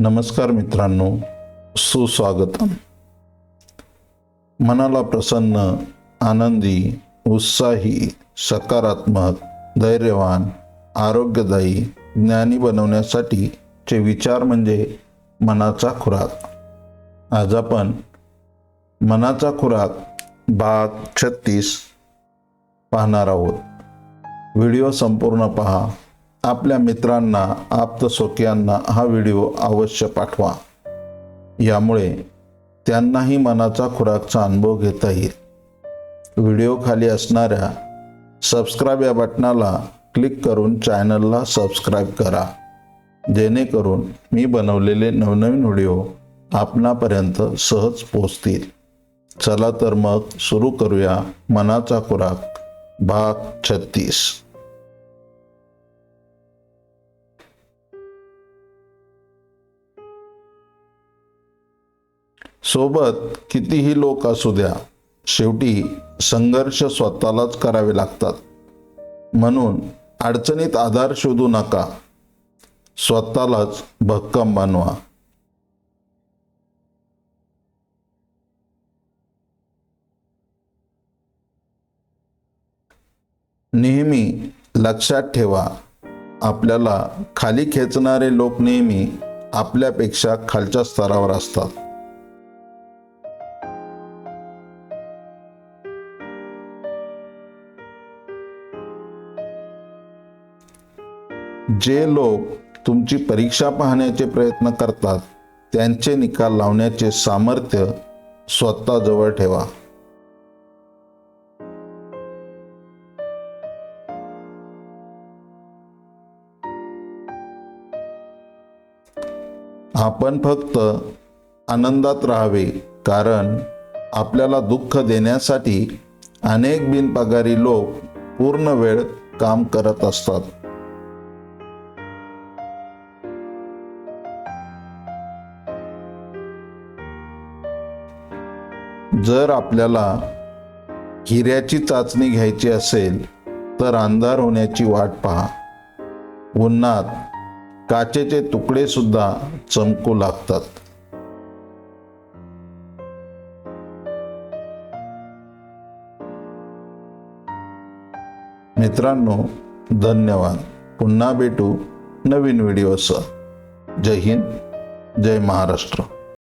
नमस्कार मित्रांनो सुस्वागतम. मनाला प्रसन्न आनंदी उत्साही सकारात्मक धैर्यवान आरोग्यदायी ज्ञानी बनवण्यासाठी चे विचार म्हणजे मनाचा खुराक. आज आपण मनाचा खुराक भाग छत्तीस पाहणार आहोत. व्हिडिओ संपूर्ण पहा. आपल्या मित्रांना आप्तसोक्यांना हा व्हिडिओ अवश्य पाठवा. यामुळे त्यांनाही मनाचा खुराकचा अनुभव घेता येईल. व्हिडिओ खाली असणाऱ्या सबस्क्राईब या बटनाला क्लिक करून चॅनलला सबस्क्राईब करा. जेणेकरून मी बनवलेले नवनवीन व्हिडिओ आपणापर्यंत सहज पोचतील चला तर मग सुरू करूया मनाचा खुराक भाग छत्तीस. सोबत कितीही लोक असू द्या शेवटी संघर्ष स्वतःलाच करावे लागतात. म्हणून अडचणीत आधार शोधू नका. स्वतःलाच भक्कम बनवा. नेहमी लक्षात ठेवा आपल्याला खाली खेचणारे लोक नेहमी आपल्यापेक्षा खालच्या स्तरावर असतात. जे लोक तुमची परीक्षा पाहण्याचे प्रयत्न करतात त्यांचे निकाल लावण्याचे सामर्थ्य स्वतःजवळ ठेवा. आपण फक्त आनंदात राहावे कारण आपल्याला दुःख देण्यासाठी अनेक बिनपगारी लोक पूर्ण वेळ काम करत असतात. जर आपल्याला हिऱ्याची चाचणी घ्यायची असेल तर अंधार होण्याची वाट पहा. उन्हात काचेचे तुकडे सुद्धा चमकू लागतात. मित्रांनो धन्यवाद. पुन्हा भेटू नवीन व्हिडिओसह. जय हिंद जय महाराष्ट्र.